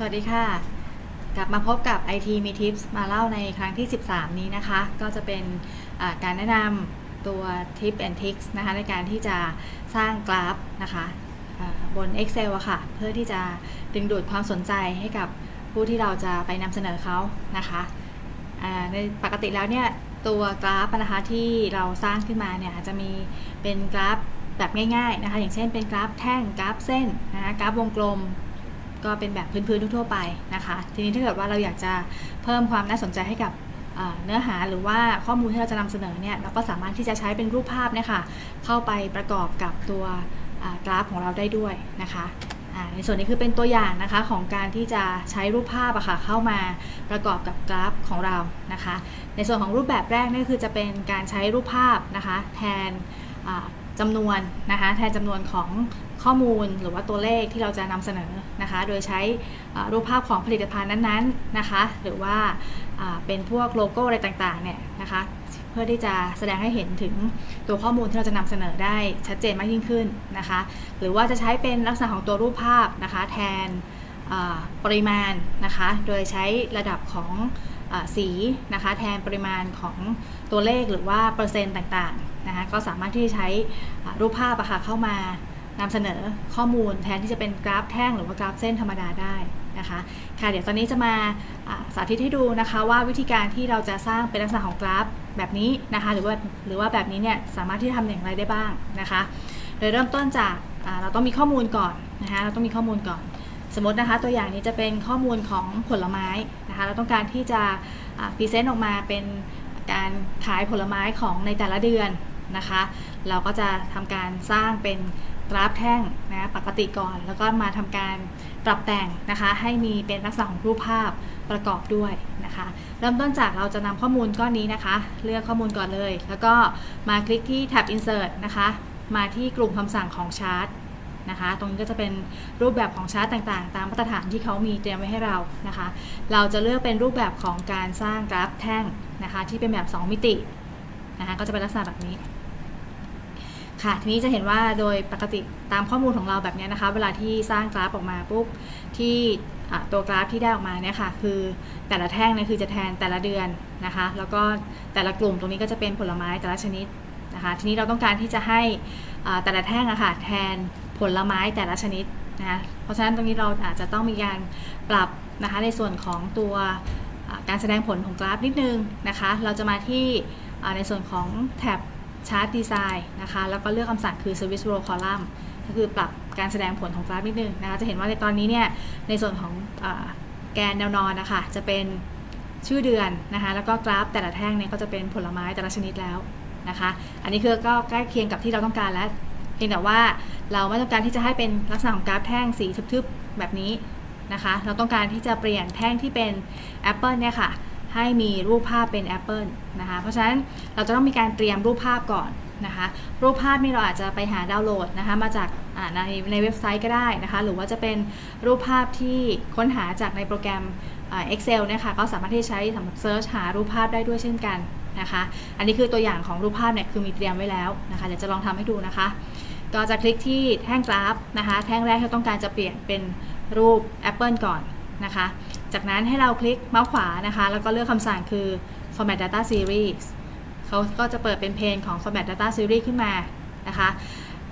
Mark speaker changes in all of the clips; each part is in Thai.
Speaker 1: สวัสดีค่ะ กลับมาพบกับ IT มี Tips มาเล่าในครั้งที่ 13 นี้นะคะ ก็จะเป็นการแนะนำตัว Tip and Tricks นะคะในการที่จะสร้างกราฟนะคะอ่าบน Excel อะค่ะ เพื่อที่จะดึงดูดความสนใจให้กับผู้ที่เราจะไปนำเสนอเขานะคะในปกติแล้วเนี่ยตัวกราฟนะคะที่เราสร้างขึ้นมาเนี่ยจจะมีเป็นกราฟแบบง่ายๆนะคะอย่างเช่นเป็นกราฟแท่งกราฟเส้นนะคะกราฟวงกลม ก็เป็นแบบพื้นๆทั่วๆไปนะคะ ทีนี้ถ้าเกิดว่าเราอยากจะเพิ่มความน่าสนใจให้กับเนื้อหาหรือว่าข้อมูลที่เราจะนำเสนอเนี่ยเราก็สามารถที่จะใช้เป็นรูปภาพเนี่ยค่ะเข้าไปประกอบกับตัวกราฟของเราได้ด้วยนะคะในส่วนนี้คือเป็นตัวอย่างนะคะของการที่จะใช้รูปภาพอะค่ะเข้ามาประกอบกับกราฟของเรานะคะ ในส่วนของรูปแบบแรกนี่คือจะเป็นการใช้รูปภาพนะคะแทนอ่าจำนวนนะคะแทนจำนวนของ ข้อมูลหรือว่าตัวเลขที่เราจะนำเสนอนะคะ โดยใช้รูปภาพของผลิตภัณฑ์นั้นๆนะคะ หรือว่าเป็นพวกโลโก้อะไรต่างๆเนี่ยนะคะเพื่อที่จะแสดงให้เห็นถึงตัวข้อมูลที่เราจะนำเสนอได้ชัดเจนมากยิ่งขึ้นนะคะ หรือว่าจะใช้เป็นลักษณะของตัวรูปภาพนะคะ แทนปริมาณนะคะ โดยใช้ระดับของอสีนะคะ แทนปริมาณของตัวเลขหรือว่าเปอร์เซ็นต์ต่างๆนะคะก็สามารถที่จะใช้รูปภาพะค่ะเข้ามา นำเสนอข้อมูลแทนที่จะเป็นกราฟแท่งหรือว่ากราฟเส้นธรรมดาได้นะคะค่ะเดี๋ยวตอนนี้จะมาสาธิตให้ดูนะคะว่าวิธีการที่เราจะสร้างเป็นลักษณะของกราฟแบบนี้นะคะหรือว่าหรือว่าแบบนี้เนี่ยสามารถที่จะทำอย่างไรได้บ้างนะคะโดยเริ่มต้นจากเราต้องมีข้อมูลก่อนนะคะเราต้องมีข้อมูลก่อน สมมตินะคะตัวอย่างนี้จะเป็นข้อมูลของผลไม้นะคะเราต้องการที่จะพรีเซนต์ออกมาเป็นการขายผลไม้ของในแต่ละเดือนนะคะ เราก็จะทำการสร้างเป็น กราฟแท่งนะปกติก่อน แล้วก็มาทำการปรับแต่งนะคะให้มีเป็นลักษณะของรูปภาพประกอบด้วยนะคะ เริ่มต้นจากเราจะนำข้อมูลก้อนนี้นะคะ เลือกข้อมูลก่อนเลย แล้วก็มาคลิกที่แท็บ insert นะคะ มาที่กลุ่มคำสั่งของชาร์ตนะคะ ตรงนี้ก็จะเป็นรูปแบบของชาร์ตต่างๆ ตามมาตรฐานที่เขามีเตรียมไว้ให้เรานะคะ เราจะเลือกเป็นรูปแบบของการสร้างกราฟแท่งนะคะ ที่เป็นแบบ 2 มิตินะคะก็จะเป็นลักษณะแบบนี้ ค่ะ ทีนี้จะเห็นว่าโดยปกติตามข้อมูลของเราแบบนี้นะคะ เวลาที่สร้างกราฟออกมาปุ๊บที่ตัวกราฟที่ได้ออกมาเนี่ยค่ะคือแต่ละแท่งเนี่ยคือจะแทนแต่ละเดือนนะคะ แล้วก็แต่ละกลุ่มตรงนี้ก็จะเป็นผลไม้แต่ละชนิดนะคะ ทีนี้เราต้องการที่จะให้แต่ละแท่งอะค่ะแทนผลไม้แต่ละชนิดนะคะเพราะฉะนั้นตรงนี้เราอาจจะต้องมีการปรับนะคะในส่วนของตัวการแสดงผลของกราฟนิดนึงนะคะ เราจะมาที่ในส่วนของแท็บ Chart Design นะคะ แล้วก็เลือกคำสั่งคือ Service Row Column ก็คือปรับการแสดงผลของกราฟนิดนึงนะคะ จะเห็นว่าในตอนนี้เนี่ย ในส่วนของอแกนแนวนอนนะคะ จะเป็นชื่อเดือนนะคะ แล้วก็กราฟแต่ละแท่งเนี่ยก็จะเป็นผลไม้แต่ละชนิดแล้วนะคะ อันนี้คือก็ใกล้เคียงกับที่เราต้องการแล้ว เพียงแต่ว่าเราไม่ต้องการที่จะให้เป็นลักษณะของกราฟแท่งสีทึบๆแบบนี้นะคะ เราต้องการที่จะเปลี่ยนแท่งที่เป็นแอปเปิลเนี่ยค่ะ ให้มีรูปภาพเป็นแอปเปิลนะคะ เพราะฉะนั้นเราจะต้องมีการเตรียมรูปภาพก่อนนะคะ รูปภาพนี่เราอาจจะไปหาดาวน์โหลดนะคะมาจากในในเว็บไซต์ก็ได้นะคะ หรือว่าจะเป็นรูปภาพที่ค้นหาจากในโปรแกรมอ่า Excel นะคะก็สามารถที่ใช้สำหรับเซิร์ชหารูปภาพได้ด้วยเช่นกันนะคะ อันนี้คือตัวอย่างของรูปภาพเนี่ยคือมีเตรียมไว้แล้วนะคะ เดี๋ยวจะลองทำให้ดูนะคะ ก็จะคลิกที่แท่งกราฟนะคะ แท่งแรกที่ต้องการจะเปลี่ยนเป็นรูปแอปเปิลก่อนนะคะ จากนั้นให้เราคลิกเมาส์ขวานะคะ แล้วก็เลือกคำสั่งคือ format data series เขาก็จะเปิดเป็นเพนของ format data series ขึ้นมานะคะ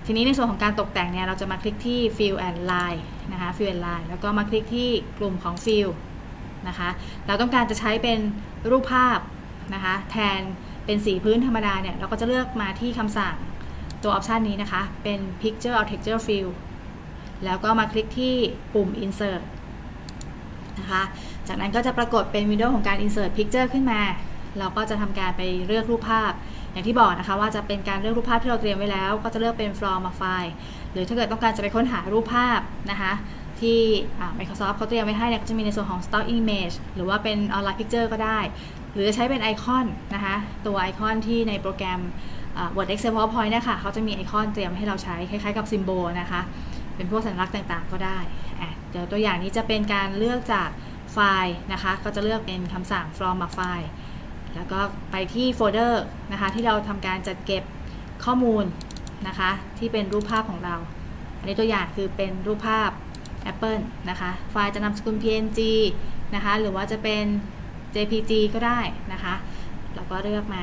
Speaker 1: ทีนี้ในส่วนของการตกแต่งเนี่ย เราจะมาคลิกที่ fill and line นะคะ fill and line แล้วก็มาคลิกที่กลุ่มของ fill นะคะ เราต้องการจะใช้เป็นรูปภาพนะคะ แทนเป็นสีพื้นธรรมดาเนี่ย เราก็จะเลือกมาที่คำสั่งตัวออปชันนี้นะคะ เป็น picture or texture fill แล้วก็มาคลิกที่ปุ่ม insert นะคะ จากนั้นก็จะปรากฏเป็นวินโดว์ของการ insert picture ขึ้นมา เราก็จะทำการไปเลือกรูปภาพ อย่างที่บอกนะคะว่าจะเป็นการเลือกรูปภาพที่เราเตรียมไว้แล้ว ก็จะเลือกเป็น from a file หรือถ้าเกิดต้องการจะไปค้นหารูปภาพนะคะที่ Microsoft เขาเตรียมไว้ให้เนี่ยก็จะมีในส่วนของ stock image หรือว่าเป็น online picture ก็ได้ หรือจะใช้เป็นไอคอนนะคะ ตัวไอคอนที่ในโปรแกรม Word Excel PowerPoint เนี่ยค่ะเขาจะมีไอคอนเตรียมให้เราใช้คล้ายๆกับ symbol นะคะ เป็นพวกสัญลักษณ์ต่างๆก็ได้ เดี๋ยวตัวอย่างนี้จะเป็นการเลือกจากไฟล์นะคะ ก็จะเลือกเป็นคำสั่ง from a file แล้วก็ไปที่โฟลเดอร์นะคะที่เราทำการจัดเก็บข้อมูลนะคะที่เป็นรูปภาพของเรา อันนี้ตัวอย่างคือเป็นรูปภาพ Apple นะคะ ไฟล์จะนำสกุล PNG นะคะ หรือว่าจะเป็น JPG ก็ได้นะคะ เราก็เลือกมา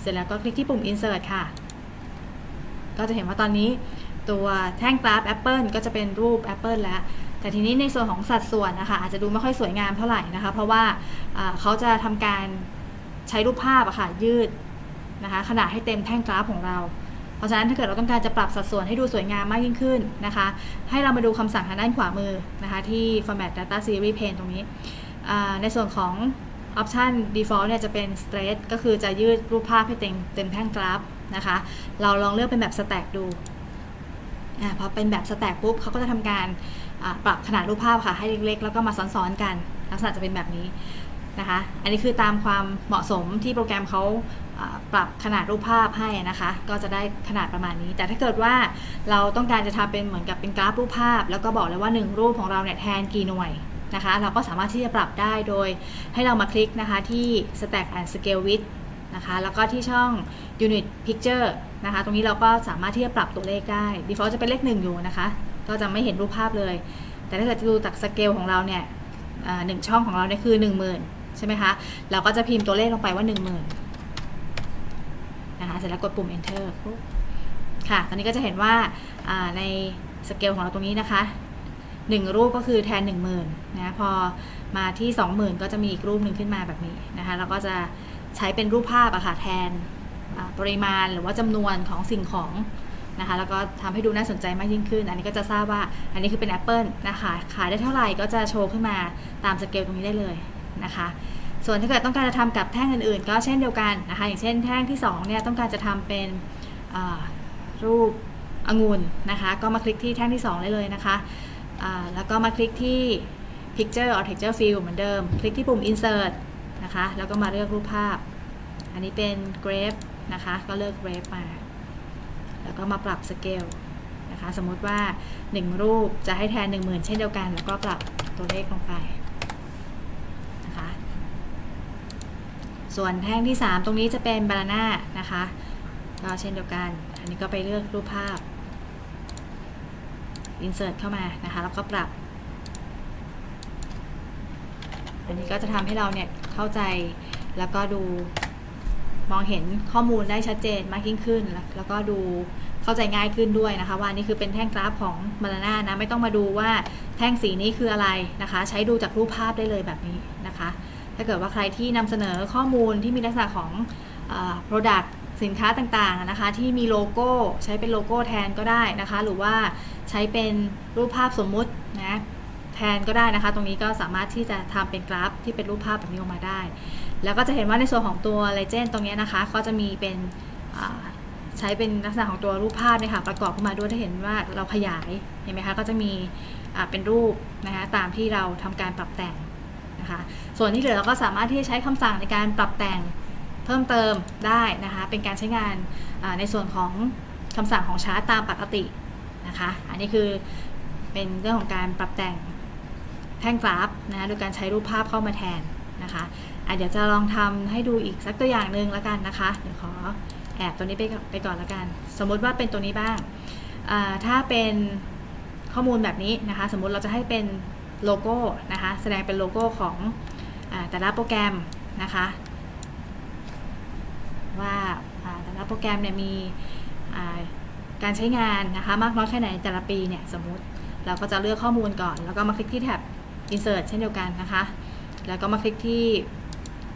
Speaker 1: เสร็จแล้วก็คลิกที่ปุ่ม Insert ค่ะ ก็จะเห็นว่าตอนนี้ตัวแท่งกราฟ Apple ก็จะเป็นรูป Apple แล้ว แต่ทีนี้ในส่วนของสัดส่วนนะคะอาจจะดูไม่ค่อยสวยงามเท่าไหร่นะคะ เพราะว่าเขาจะทำการใช้รูปภาพอะค่ะยืดนะคะขนาดให้เต็มแท่งกราฟของเรา เพราะฉะนั้นถ้าเกิดเราต้องการจะปรับสัดส่วนให้ดูสวยงามมากยิ่งขึ้นนะคะ ให้เรามาดูคำสั่งทางด้านขวามือนะคะที่ format data series pane ตรงนี้ ในส่วนของ option default เนี่ยจะเป็น straight ก็คือจะยืดรูปภาพให้เต็มเต็มแท่งกราฟนะคะ เราลองเลือกเป็นแบบ stack ดูอพอเป็นแบบ stack ปุ๊บเขาก็จะทำการ ปรับขนาดรูปภาพค่ะให้เล็กๆ แล้วก็มาซ้อนๆกัน ลักษณะจะเป็นแบบนี้นะคะ อันนี้คือตามความเหมาะสมที่โปรแกรมเขาปรับขนาดรูปภาพให้นะคะ ก็จะได้ขนาดประมาณนี้ แต่ถ้าเกิดว่าเราต้องการจะทำเป็นเหมือนกับเป็นกราฟรูปภาพ แล้วก็บอกเลยว่า 1 รูปของเราเนี่ยแทนกี่หน่วยนะคะ เราก็สามารถที่จะปรับได้โดยให้เรามาคลิกนะคะที่ stack and scale width นะคะ แล้วก็ที่ช่อง unit picture นะคะ ตรงนี้เราก็สามารถที่จะปรับตัวเลขได้ default จะเป็นเลข 1 อยู่นะคะ ก็จะไม่เห็นรูปภาพเลย แต่ถ้าเกิดจะดูจากสเกลของเราเนี่ยหนึ่งช่องของเราเนี่ยคือ 10,000 ใช่ไหมคะ เราก็จะพิมพ์ตัวเลขลงไปว่า 10,000นะคะ เสร็จแล้วกดปุ่ม enter ค่ะ ตอนนี้ก็จะเห็นว่าในสเกลของเราตรงนี้นะคะ1รูปก็คือแทน 10,000นะพอมาที่ 20,000 ก็จะมีอีกรูปหนึ่งขึ้นมาแบบนี้นะคะแล้วก็จะใช้เป็นรูปภาพอะค่ะแทนปริมาณหรือว่าจำนวนของสิ่งของ นะคะแล้วก็ทำให้ดูน่าสนใจมากยิ่งขึ้น อันนี้ก็จะทราบว่าอันนี้คือเป็น Apple นะคะขายได้เท่าไหร่ก็จะโชว์ขึ้นมาตามสเกลตรงนี้ได้เลยนะคะ ส่วนถ้าเกิดต้องการจะทำกับแท่งอื่นๆ ก็เช่นเดียวกันนะคะอย่างเช่นแท่งที่2เนี่ยต้องการจะทำเป็นรูปองุ่นนะคะก็มาคลิกที่แท่งที่ 2 ได้เลยนะคะแล้วก็มาคลิกที่ picture or texture field เหมือนเดิม คลิกที่ปุ่ม insert นะคะ แล้วก็มาเลือกรูปภาพ อันนี้เป็น grape นะคะ ก็เลือก grape มา แล้วก็มาปรับสเกลนะคะสมมติว่า 1 รูปจะให้แทน 10,000 เช่นเดียวกัน แล้วก็ปรับตัวเลขลงไปนะคะส่วนแท่งที่ 3 ตรงนี้จะเป็นบานาน่านะคะก็เช่นเดียวกัน อันนี้ก็ไปเลือกรูปภาพ insert เข้ามานะคะแล้วก็ปรับ อันนี้ก็จะทำให้เราเนี่ยเข้าใจแล้วก็ดู มองเห็นข้อมูลได้ชัดเจนมากยิ่งขึ้น แล้วก็ดูเข้าใจง่ายขึ้นด้วยนะคะ ว่านี่คือเป็นแท่งกราฟของบานาน่านะไม่ต้องมาดูว่าแท่งสีนี้คืออะไรนะคะ ใช้ดูจากรูปภาพได้เลยแบบนี้นะคะ ถ้าเกิดว่าใครที่นำเสนอข้อมูลที่มีลักษณะของอ product สินค้าต่างๆนะคะที่มีโลโก้ใช้เป็นโลโก้แทนก็ได้นะคะ หรือว่าใช้เป็นรูปภาพสมมุตินะแทนก็ได้นะคะ ตรงนี้ก็สามารถที่จะทำเป็นกราฟที่เป็นรูปภาพแบบนี้ออกมาได้ แล้วก็จะเห็นว่าในส่วนของตัว Legend ตรงนี้นะคะก็จะมีเป็นใช้เป็นลักษณะของตัวรูปภาพเนี่ยค่ะประกอบขึ้นมาด้วยถ้าเห็นว่าเราขยายเห็นไหมคะก็จะมีเป็นรูปนะคะตามที่เราทำการปรับแต่งนะคะส่วนที่เหลือเราก็สามารถที่จะใช้คำสั่งในการปรับแต่งเพิ่มเติมได้นะคะเป็นการใช้งานในส่วนของคำสั่งของชาร์ตตามปกตินะคะอันนี้คือเป็นเรื่องของการปรับแต่งแท่งกราฟนะคะโดยการใช้รูปภาพเข้ามาแทน นะคะอะเดี๋ยวจะลองทำให้ดูอีกสักตัวอย่างหนึ่งแล้วกันนะคะ เดี๋ยวขอแอบตัวนี้ไปก่อนไปก่อนแล้วกัน สมมุติว่าเป็นตัวนี้บ้าง ถ้าเป็นข้อมูลแบบนี้นะคะ สมมุติเราจะให้เป็นโลโก้นะคะ แสดงเป็นโลโก้ของอแต่ละโปรแกรมนะคะ ว่าแต่ละโปรแกรมเนี่ยมีการใช้งานนะคะ มากน้อยแค่ไหนแต่ละปีเนี่ยสมมุติเราก็จะเลือกข้อมูลก่อน แล้วก็มาคลิกที่แท็บ insert เช่นเดียวกันนะคะ แล้วก็มาคลิกที่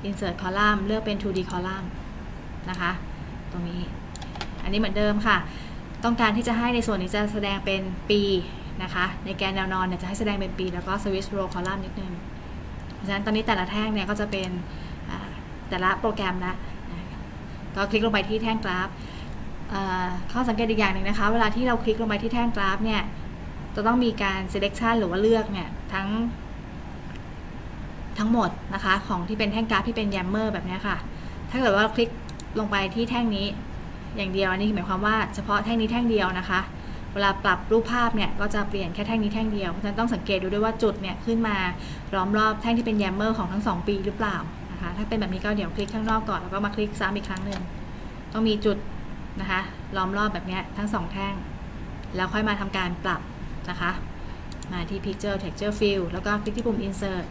Speaker 1: insert column เลือกเป็น 2D column นะคะ ตรงนี้ อันนี้เหมือนเดิมค่ะ ต้องการที่จะให้ในส่วนนี้จะแสดงเป็นปีนะคะ ในแกนแนวนอนเนี่ยจะให้แสดงเป็นปีแล้วก็ switch row column นิดนึง เพราะฉะนั้นตอนนี้แต่ละแท่งเนี่ยก็จะเป็นแต่ละโปรแกรมละนะก็คลิกลงไปที่แท่งกราฟอ่าข้อสังเกตอีกอย่างหนึ่งนะคะ เวลาที่เราคลิกลงไปที่แท่งกราฟเนี่ย จะต้องมีการ selection หรือว่าเลือกเนี่ย ทั้ง ทั้งหมดนะคะของที่เป็นแท่งกราฟที่เป็น yammer แบบนี้ค่ะ ถ้าเกิดว่าคลิกลงไปที่แท่งนี้อย่างเดียวอันนี้หมายความว่าเฉพาะแท่งนี้แท่งเดียวนะคะ เวลาปรับรูปภาพเนี่ยก็จะเปลี่ยนแค่แท่งนี้แท่งเดียวเพราะฉะนั้นต้องสังเกตดูด้วยว่าจุดเนี่ยขึ้นมาล้อมรอบแท่งที่เป็นแยมเมอร์ของทั้งสองปีหรือเปล่านะคะถ้าเป็นแบบนี้ก็เดี๋ยวคลิกข้างนอกก่อนแล้วก็มาคลิกซ้ำอีกครั้งหนึ่งต้องมีจุดนะคะล้อมรอบแบบนี้ทั้งสองแท่ง แล้วค่อยมาทำการปรับนะคะ มาที่ Picture Texture Fill แล้วก็คลิกที่ปุ่ม Insert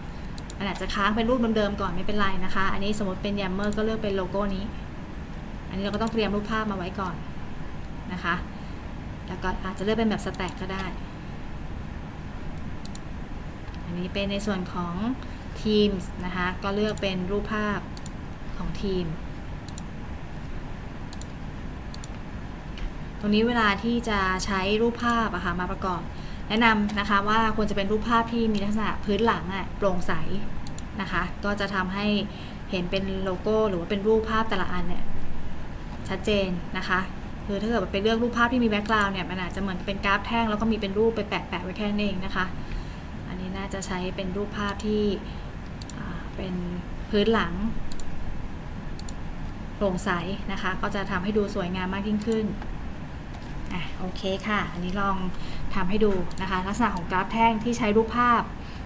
Speaker 1: มันอาจจะค้างเป็นรูปเดิมๆก่อนไม่เป็นไรนะคะ อันนี้สมมติเป็น Yammer ก็เลือกเป็นโลโก้นี้ อันนี้เราก็ต้องเตรียมรูปภาพมาไว้ก่อนนะคะ แล้วก็อาจจะเลือกเป็นแบบสแต็กก็ได้ อันนี้เป็นในส่วนของ Teams นะคะ ก็เลือกเป็นรูปภาพของทีม ตรงนี้เวลาที่จะใช้รูปภาพอะค่ะมาประกอบ แนะนำนะคะว่าควรจะเป็นรูปภาพที่มีลักษณะพื้นหลังอะโปร่งใสนะคะ ก็จะทำให้เห็นเป็นโลโก้หรือว่าเป็นรูปภาพแต่ละอันเนี่ยชัดเจนนะคะคือถ้าเกิดว่าไปเลือกรูปภาพที่มีแบ็กกราวน์เนี่ยมันอาจจะเหมือนเป็นกราฟแท่งแล้วก็มีเป็นรูปไปแปะๆไว้แค่นั้นเองนะคะ อันนี้น่าจะใช้เป็นรูปภาพที่เป็นพื้นหลังโปร่งใสนะคะ ก็จะทำให้ดูสวยงามมากยิ่งขึ้นอะโอเคค่ะ อันนี้ลอง ทำให้ดูนะคะ ลักษณะของกราฟแท่งที่ใช้รูปภาพ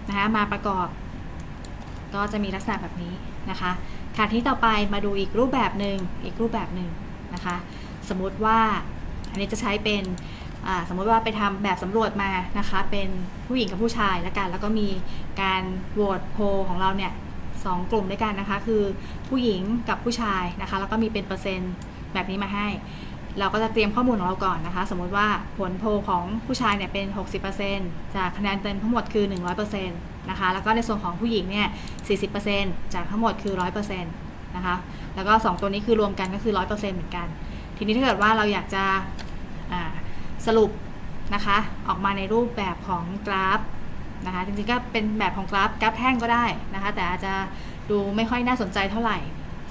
Speaker 1: นะคะมาประกอบ ก็จะมีลักษณะแบบนี้นะคะค่ะที่ต่อไปมาดูอีกรูปแบบหนึ่งอีกรูปแบบหนึ่งนะคะ สมมุติว่าอันนี้จะใช้เป็นสมมติว่าไปทำแบบสำรวจมานะคะ เป็นผู้หญิงกับผู้ชายแล้วกัน แล้วก็มีการโหวตโพลของเราเนี่ยสองกลุ่มด้วยกันนะคะ คือผู้หญิงกับผู้ชายนะคะ แล้วก็มีเป็นเปอร์เซ็นต์แบบนี้มาให้ เราก็จะเตรียมข้อมูลของเราก่อนนะคะ สมมติว่าผลโพลของผู้ชายเนี่ยเป็น 60%จากคะแนนเต็มทั้งหมดคือ 100%นะคะ แล้วก็ในส่วนของผู้หญิงเนี่ย 40%จากทั้งหมดคือ 100%นะคะ แล้วก็ 2 ตัวนี้คือรวมกันก็คือ 100%เหมือนกัน ทีนี้ถ้าเกิดว่าเราอยากจะสรุปนะคะ ออกมาในรูปแบบของกราฟนะคะ จริงๆก็เป็นแบบของกราฟกราฟแท่งก็ได้นะคะ แต่อาจจะดูไม่ค่อยน่าสนใจเท่าไหร่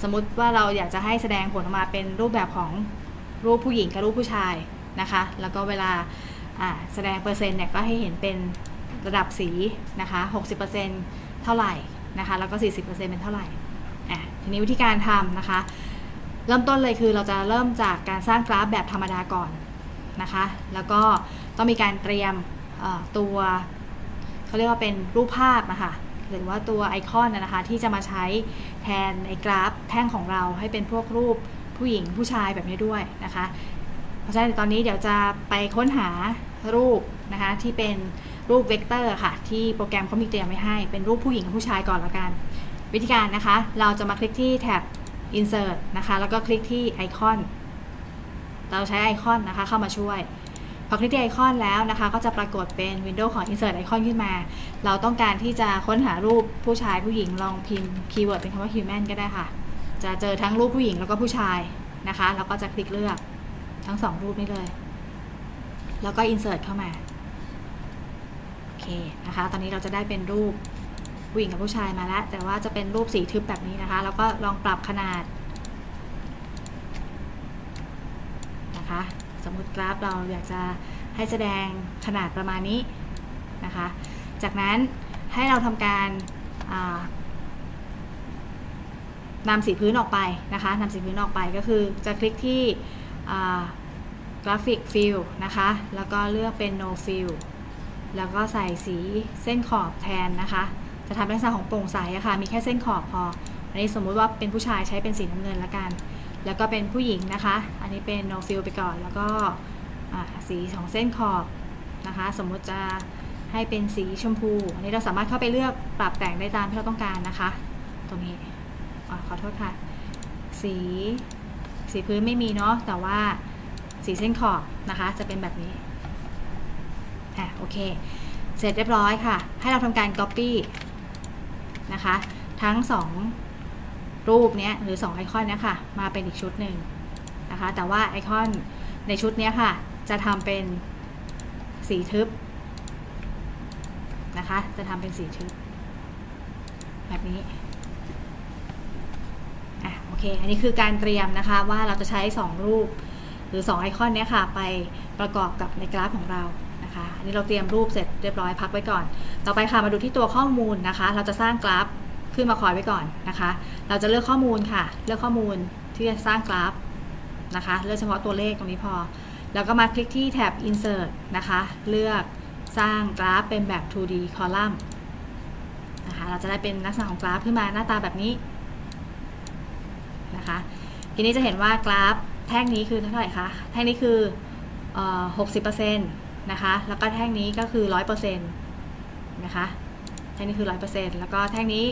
Speaker 1: สมมติว่าเราอยากจะให้แสดงผลออกมาเป็นรูปแบบของ รูปผู้หญิงกับรูปผู้ชายนะคะ แล้วก็เวลาแสดงเปอร์เซ็นต์เนี่ยก็ให้เห็นเป็นระดับสีนะคะ 60%เท่าไหร่นะคะ แล้วก็ 40%เป็นเท่าไหร่อะทีนี้วิธีการทำนะคะ เริ่มต้นเลยคือเราจะเริ่มจากการสร้างกราฟแบบธรรมดาก่อนนะคะ แล้วก็ต้องมีการเตรียมตัวเขาเรียกว่าเป็นรูปภาพนะคะหรือว่าตัวไอคอนนะคะที่จะมาใช้แทนในกราฟแท่งของเราให้เป็นพวกรูป ผู้หญิงผู้ชายแบบนี้ด้วยนะคะ เพราะฉะนั้นตอนนี้เดี๋ยวจะไปค้นหารูปนะคะที่เป็นรูปเวกเตอร์ค่ะ ที่โปรแกรมเขามีเตรียมไว้ให้เป็นรูปผู้หญิงกับผู้ชายก่อนละกัน วิธีการนะคะ เราจะมาคลิกที่แท็บ insert นะคะ แล้วก็คลิกที่ไอคอน เราใช้ไอคอนนะคะเข้ามาช่วย พอคลิกที่ไอคอนแล้วนะคะ ก็จะปรากฏเป็นวินโดว์ของ insert ไอคอนขึ้นมา เราต้องการที่จะค้นหารูปผู้ชายผู้หญิงลองพิมพ์คีย์เวิร์ดเป็นคำว่า human ก็ได้ค่ะ จะเจอทั้งรูปผู้หญิงแล้วก็ผู้ชายนะคะ แล้วก็จะคลิกเลือกทั้งสองรูปนี้เลย แล้วก็ insert เข้ามา โอเคนะคะ ตอนนี้เราจะได้เป็นรูปผู้หญิงกับผู้ชายมาแล้ว แต่ว่าจะเป็นรูปสีทึบแบบนี้นะคะ แล้วก็ลองปรับขนาดนะคะ สมมติกราฟเราอยากจะให้แสดงขนาดประมาณนี้นะคะ จากนั้นให้เราทำการ นำสีพื้นออกไปนะคะนำสีพื้นออกไปก็คือจะคลิกที่กราฟิกฟิลนะคะ แล้วก็เลือกเป็น no fill แล้วก็ใส่สีเส้นขอบแทนนะคะ จะทำเป็นลักษณะของโปร่งใสอะคะ่ะ มีแค่เส้นขอบพอ อันนี้สมมุติว่าเป็นผู้ชายใช้เป็นสีน้ำเงินละกัน แล้วก็เป็นผู้หญิงนะคะ อันนี้เป็น no fill ไปก่อน แล้วก็สีของเส้นขอบนะคะ สมมุติจะให้เป็นสีชมพู อันนี้เราสามารถเข้าไปเลือกปรับแต่งได้ตามที่เราต้องการนะคะ ตรงนี้ อขอโทษค่ะ สี สีพื้นไม่มีเนาะแต่ว่าสีเส้นขอบนะคะ จะเป็นแบบนี้อะโอเค เสร็จเรียบร้อยค่ะ ให้เราทำการ Copy นะคะ ทั้ง 2 รูปเนี้ยหรือ 2 ไอคอนเนี้ยค่ะมาเป็นอีกชุดหนึ่งนะคะ แต่ว่าไอคอนในชุดเนี้ยค่ะ จะทำเป็นสีทึบนะคะ จะทำเป็นสีทึบแบบนี้ เคอันนี้คือการเตรียมนะคะว่าเราจะใช้ 2 รูป หรือ 2 ไอคอนนี้ค่ะ ไปประกอบกับในกราฟของเรานะคะอันนี้เราเตรียมรูปเสร็จเรียบร้อยพักไว้ก่อน ต่อไปค่ะมาดูที่ตัวข้อมูลนะคะ เราจะสร้างกราฟขึ้นมาคอยไว้ก่อนนะคะ เราจะเลือกข้อมูลค่ะ เลือกข้อมูลที่จะสร้างกราฟนะคะ เลือกเฉพาะตัวเลขตรงนี้พอ แล้วก็มาคลิกที่แท็บ insert นะคะ เลือกสร้างกราฟเป็นแบบ 2D column นะคะ เราจะได้เป็นลักษณะของกราฟขึ้นมาหน้าตาแบบนี้ นะคะ ทีนี้จะเห็นว่ากราฟแท่งนี้คือเท่าไหร่คะ แท่งนี้คือหกสิบเปอร์เซ็นต์นะคะ แล้วก็แท่งนี้ก็คือร้อยเปอร์เซ็นต์นะคะ แท่งนี้คือ100%แล้วก็แท่งนี้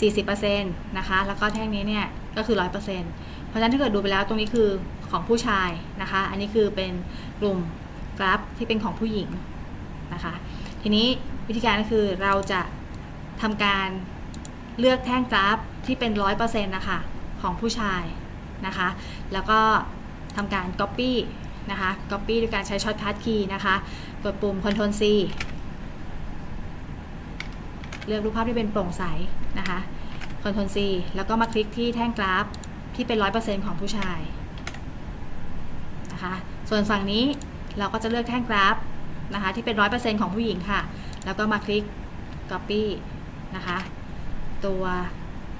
Speaker 1: 40%นตนะคะ แล้วก็แท่งนี้เนี่ยก็คือ100%เปอร์เซ็นตเพราะฉะนั้นถ้าเกิดดูไปแล้วตรงนี้คือของผู้ชายนะคะ อันนี้คือเป็นกลุ่มกราฟที่เป็นของผู้หญิงนะคะ ทีนี้วิธีการก็คือเราจะทำการเลือกแท่งกราฟที่เป็น100%นะคะ ของผู้ชายนะคะ แล้วก็ทำการ Copy นะคะ Copy ด้วยการใช้ Shortcut Key นะคะ กดปุ่ม Ctrl C เลือกรูปภาพที่เป็นโปร่งใสนะคะ Ctrl C แล้วก็มาคลิกที่แท่งกราฟที่เป็น 100%ของผู้ชายนะคะ ส่วนฝั่งนี้เราก็จะเลือกแท่งกราฟนะคะที่เป็น 100%ของผู้หญิงค่ะ แล้วก็มาคลิก Copy นะคะ ตัว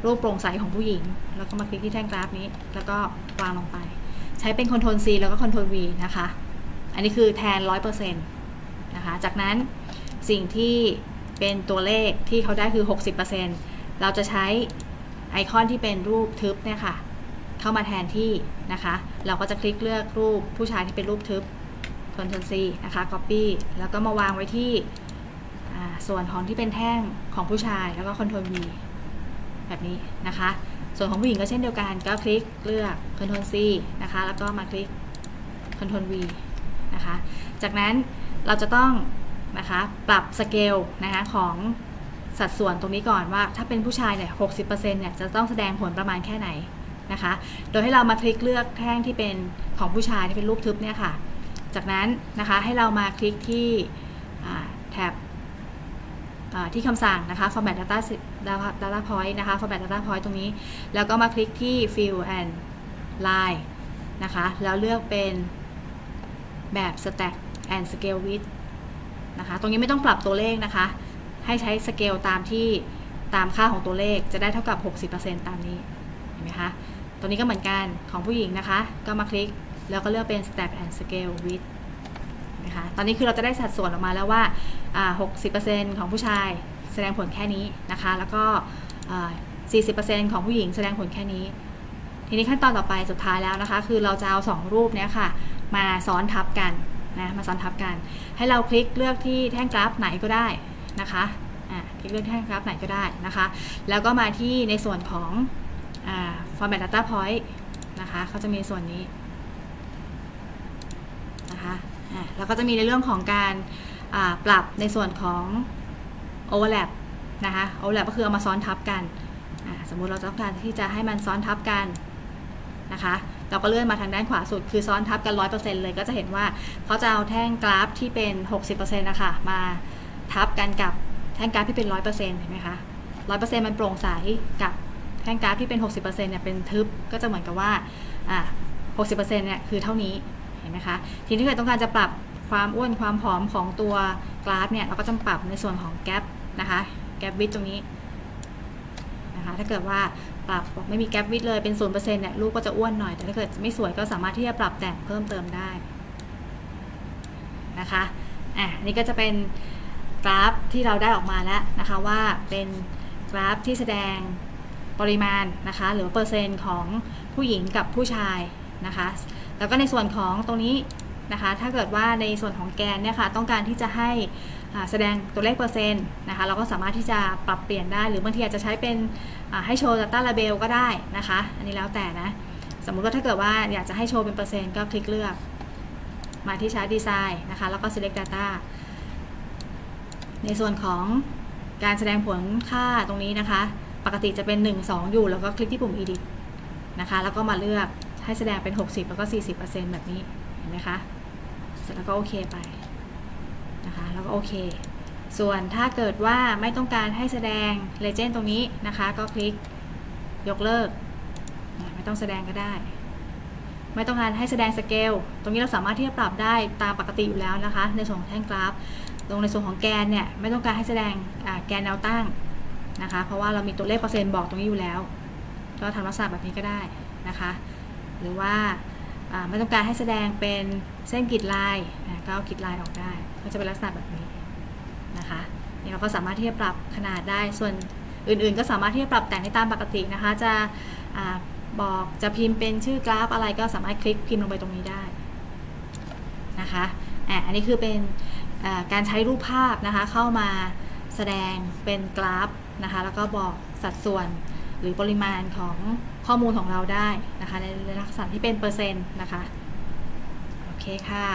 Speaker 1: รูปโปร่งใสของผู้หญิง แล้วก็มาคลิกที่แท่งกราฟนี้ แล้วก็วางลงไป ใช้เป็น Ctrl C แล้วก็ Ctrl V นะคะ อันนี้คือแทน 100%นะคะ จากนั้นสิ่งที่เป็นตัวเลขที่เขาได้คือ 60%เราจะใช้ไอคอนที่เป็นรูปทึบเนี่ยค่ะ เข้ามาแทนที่นะคะ เราก็จะคลิกเลือกรูปผู้ชายที่เป็นรูปทึบ Ctrl C นะคะ Copy แล้วก็มาวางไว้ที่ส่วนของที่เป็นแท่งของผู้ชายแล้วก็ Ctrl V แบบนี้นะคะ ส่วนของผู้หญิงก็เช่นเดียวกันก็คลิกเลือก Ctrl C นะคะ แล้วก็มาคลิก Ctrl V นะคะ จากนั้นเราจะต้องนะคะปรับสเกลนะคะของสัดส่วนตรงนี้ก่อนว่า ถ้าเป็นผู้ชายเนี่ย60%เนี่ยจะต้องแสดงผลประมาณแค่ไหนนะคะ โดยให้เรามาคลิกเลือกแท่งที่เป็นของผู้ชายที่เป็นรูปทึบเนี่ยค่ะ จากนั้นนะคะให้เรามาคลิกที่แท็บที่คำสั่งนะคะ format data data data point นะคะ format data point ตรงนี้ แล้วก็มาคลิกที่ fill and line นะคะ แล้วเลือกเป็นแบบ stack and scale width นะคะ ตรงนี้ไม่ต้องปรับตัวเลขนะคะ ให้ใช้สเกลตามที่ตามค่าของตัวเลขจะได้เท่ากับ 60%ตามนี้ เห็นไหมคะ ตัวนี้ก็เหมือนกันของผู้หญิงนะคะ ก็มาคลิกแล้วก็เลือกเป็น stack and scale width นะคะ ตอนนี้คือเราจะได้สัดส่วนออกมาแล้วว่าอ่า60%ของผู้ชาย แสดงผลแค่นี้นะคะ แล้วก็อ่า40%ของผู้หญิงแสดงผลแค่นี้ ทีนี้ขั้นตอนต่อไปสุดท้ายแล้วนะคะ คือเราจะเอา 2 รูปเนี้ยค่ะ มาซ้อนทับกันนะมาซ้อนทับกัน ให้เราคลิกเลือกที่แท่งกราฟไหนก็ได้นะคะอ่าคลิกเลือกแท่งกราฟไหนก็ได้นะคะ แล้วก็มาที่ในส่วนของอ่า format data point นะคะเขาจะมีส่วนนี้นะคะอ่าแล้วก็จะมีในเรื่องของการอ่าปรับในส่วนของ overlap นะคะ overlap ก็คือเอามาซ้อนทับกัน สมมุติเราต้องการที่จะให้มันซ้อนทับกันนะคะเราก็เลื่อนมาทางด้านขวาสุด คือซ้อนทับกัน 100%เลยก็จะเห็นว่าเขาจะเอาแท่งกราฟที่เป็น 60%นะคะมาทับกันกับแท่งกราฟที่เป็น 100%เห็นไหมคะ100%มันโปร่งใสกับแท่งกราฟที่เป็น 60%เนี่ยเป็นทึบก็จะเหมือนกับว่าอ่า60%เนี่ยคือเท่านี้เห็นไหมคะทีนี้ถ้าเกิดต้องการจะปรับความอ้วนความผอมของตัวกราฟเนี่ยเราก็จะปรับในส่วนของแก p นะคะแก p วิดตรงนี้นะคะถ้าเกิดว่าปรับบอกไม่มีแก p วิดเลยเป็น0%เปอร์เซ็นต์เนี่ยรูปก็จะอ้วนหน่อย แต่ถ้าเกิดไม่สวยก็สามารถที่จะปรับแต่งเพิ่มเติมได้นะคะอะนี่ก็จะเป็นกราฟที่เราได้ออกมาแล้วนะคะว่าเป็นกราฟที่แสดงปริมาณนะคะหรือเปอร์เซ็นต์ของผู้หญิงกับผู้ชายนะคะแล้วก็ในส่วนของตรงนี้นะคะถ้าเกิดว่าในส่วนของแกนเนี่ยค่ะต้องการที่จะให้ แสดงตัวเลขเปอร์เซ็นต์นะคะเราก็สามารถที่จะปรับเปลี่ยนได้ หรือบางทีอาจจะใช้เป็นให้โชว์ data label ก็ได้นะคะ อันนี้แล้วแต่นะ สมมุติว่าถ้าเกิดว่าอยากจะให้โชว์เป็นเปอร์เซ็นต์ก็คลิกเลือกมาที่ชาร์ตดีไซน์นะคะ แล้วก็ select data ในส่วนของการแสดงผลค่าตรงนี้นะคะ ปกติจะเป็น 1 2 อยู่ แล้วก็คลิกที่ปุ่ม edit นะคะ แล้วก็มาเลือกให้แสดงเป็น 60 แล้วก็ 40%แบบนี้ เห็นไหมคะ เสร็จแล้วก็โอเคไป นะคะแล้วก็โอเค ส่วนถ้าเกิดว่าไม่ต้องการให้แสดง legend ตรงนี้นะคะ ก็คลิกยกเลิก ไม่ต้องแสดงก็ได้ ไม่ต้องการให้แสดงสเกลตรงนี้เราสามารถที่จะปรับได้ตามปกติอยู่แล้วนะคะ ในส่วนของแท่งกราฟ ตรงในส่วนของแกนเนี่ยไม่ต้องการให้แสดงแกนแนวตั้งนะคะ เพราะว่าเรามีตัวเลขเปอร์เซ็นต์บอกตรงนี้อยู่แล้ว ก็ทำลักษณะแบบนี้ก็ได้นะคะ หรือว่าไม่ต้องการให้แสดงเป็น เส้นกรีดลายก็เอากรีดลายออกได้ ก็จะเป็นลักษณะแบบนี้นะคะนี่เราก็สามารถที่จะปรับขนาดได้ส่วนอื่นๆ ก็สามารถที่จะปรับแต่งได้ตามปกตินะคะ จะอาบอกจะพิมพ์เป็นชื่อกราฟอะไรก็สามารถคลิกพิมพ์ลงไปตรงนี้ได้นะคะอันนี้คือเป็นการใช้รูปภาพนะคะเข้ามาแสดงเป็นกราฟนะคะแล้วก็บอกสัดส่วนหรือปริมาณของข้อมูลของเราได้นะคะในลักษณะที่เป็นเปอร์เซ็นต์นะคะ เคค่ะ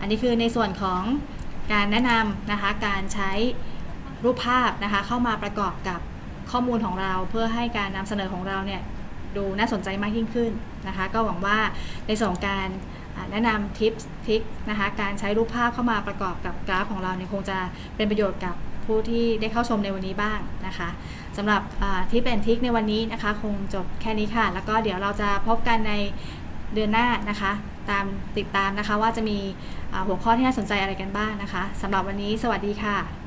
Speaker 1: อันนี้คือในส่วนของการแนะนำนะคะ การใช้รูปภาพนะคะเข้ามาประกอบกับข้อมูลของเราเพื่อให้การนำเสนอของเราเนี่ยดูน่าสนใจมากยิ่งขึ้นนะคะ ก็หวังว่าในส่วนของการแนะนำทิปทิกนะคะการใช้รูปภาพเข้ามาประกอบกับกราฟของเราเนี่ยคงจะเป็นประโยชน์กับผู้ที่ได้เข้าชมในวันนี้บ้างนะคะสำหรับทิปแอนทิกในวันนี้นะคะ คงจบแค่นี้ค่ะ แล้วก็เดี๋ยวเราจะพบกันในเดือนหน้านะคะ ตามติดตามนะคะ ว่าจะมีหัวข้อที่น่าสนใจอะไรกันบ้างนะคะสำหรับวันนี้สวัสดีค่ะ